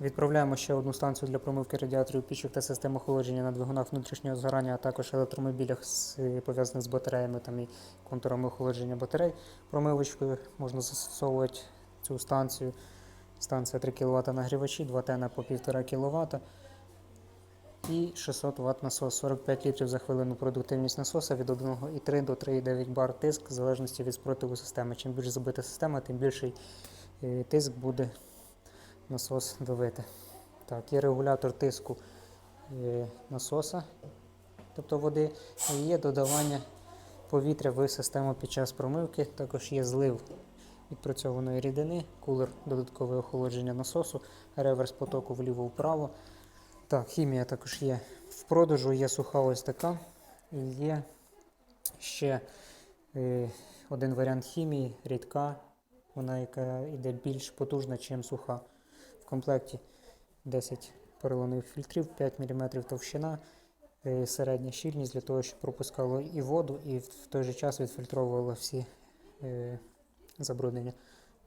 Відправляємо ще одну станцію для промивки радіаторів пічок та систем охолодження на двигунах внутрішнього згорання, а також електромобілях пов'язаних з батареями там і контурами охолодження батарей. Промивочкою можна застосовувати цю станцію. Станція 3 кВт нагрівачі, 2 тена по 1,5 кВт. І 600 Вт насос, 45 літрів за хвилину продуктивність насоса від 1,3 до 3,9 бар тиск в залежності від спротиву системи. Чим більш забита система, тим більший е, тиск буде насос давити. Так, є регулятор тиску насоса, тобто води, і є додавання повітря в систему під час промивки. Також є злив відпрацьованої рідини, кулер, додаткове охолодження насосу, реверс потоку вліво-вправо. Так, хімія також є в продажу, є суха ось така. І є ще е, один варіант хімії, рідка, вона яка йде більш потужна, ніж суха. В комплекті 10 поролонових фільтрів, 5 мм товщина, е, середня щільність для того, щоб пропускало і воду, і в той же час відфільтровувало всі е, забруднення.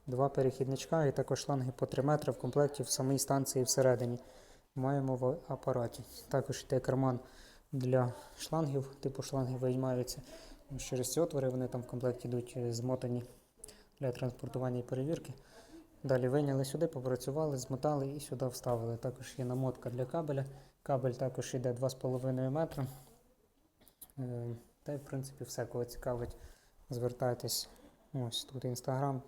Два перехідничка і також шланги по 3 метри в комплекті в самій станції всередині. Маємо в апараті. Також йде карман для шлангів, типу шланги виймаються через ці отвори, вони там в комплекті йдуть е, змотані для транспортування і перевірки. Далі виняли сюди, попрацювали, змотали і сюди вставили. Також є намотка для кабеля. Кабель також йде 2,5 метра. Е, Та й в принципі все, кого цікавить, звертайтесь. Ось тут інстаграм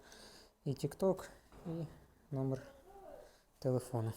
і Тікток, і номер телефону.